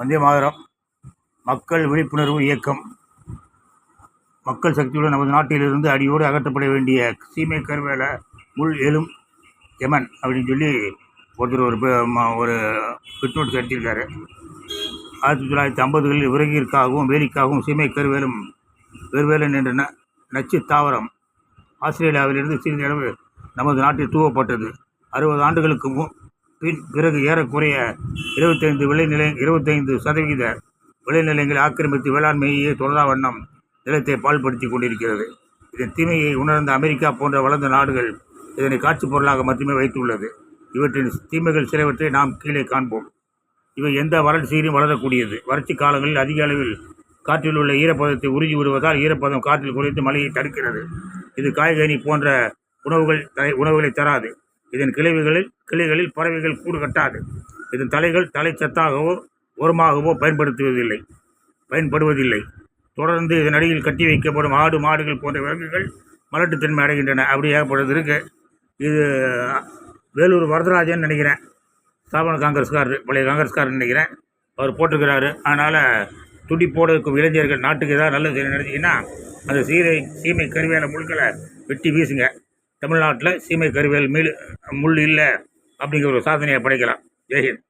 வந்தே மாதரம். மக்கள் விழிப்புணர்வு இயக்கம். மக்கள் சக்தியுடன் நமது நாட்டிலிருந்து அடியோடு அகற்றப்பட வேண்டிய சீமை கருவேலை முள் எலும் எமன் அப்படின்னு சொல்லி ஒருத்தர் ஒரு ஒரு பிட்நோட் அடிச்சிருக்காரு ஆயிரத்தி தொள்ளாயிரத்தி ஐம்பதுகளில் விறகிற்காகவும் வேலிக்காகவும் சீமை கருவேலும் வெறுவேலன் என்ற ந நச்சு தாவரம் ஆஸ்திரேலியாவிலிருந்து சிறிது அளவு நமது நாட்டில் தூவப்பட்டது. அறுபது ஆண்டுகளுக்கு முன் பின் பிறகு ஏறக்குறைய இருபத்தைந்து விளைநிலை இருபத்தைந்து சதவிகித விளைநிலங்களை ஆக்கிரமித்து வேளாண்மையே தொடரா வண்ணம் நிலத்தை பால்படுத்தி கொண்டிருக்கிறது. இதன் தீமையை உணர்ந்த அமெரிக்கா போன்ற வளர்ந்த நாடுகள் இதனை காட்சிப் பொருளாக மட்டுமே வைத்துள்ளது. இவற்றின் தீமைகள் சிலவற்றை நாம் கீழே காண்போம். இவை எந்த வறட்சியிலும் வளரக்கூடியது. வறட்சி காலங்களில் அதிக அளவில் காற்றில் உள்ள ஈரப்பதத்தை உறிஞ்சி விடுவதால் ஈரப்பதம் காற்றில் குறைத்து மழையை தடுக்கிறது. இது காய்கனி போன்ற உணவுகள் உணவுகளை தராது. இதன் கிளைவுகளில் கிளைகளில் பறவைகள் கூடு கட்டாது. இதன் தலைகள் தலைச்சத்தாகவோ உரமாகவோ பயன்படுத்துவதில்லை. பயன்படுவதில்லை. தொடர்ந்து இதன் அடியில் கட்டி வைக்கப்படும் ஆடு மாடுகள் போன்ற விலங்குகள் மலட்டுத்தன்மை அடைகின்றன. அப்படி ஏகப்படுறது இருக்கு. இது வேலூர் வரதராஜன் நினைக்கிறேன். ஸ்தாபன காங்கிரஸ்காரர் பழைய காங்கிரஸ்காரர் நினைக்கிறேன். அவர் போட்டிருக்கிறாரு. அதனால் துடிப்போடு இருக்கும் இளைஞர்கள் நாட்டுக்கு ஏதாவது நல்லது செய்ய அந்த சீரை சீமை கருவியான முழுக்களை வெட்டி வீசுங்க. தமிழ்நாட்டில் சீமை கருவேல் மீள் முள் இல்லை அப்படிங்கிற ஒரு சாதனையை படைக்கலாம். ஜெய்ஹிந்த்.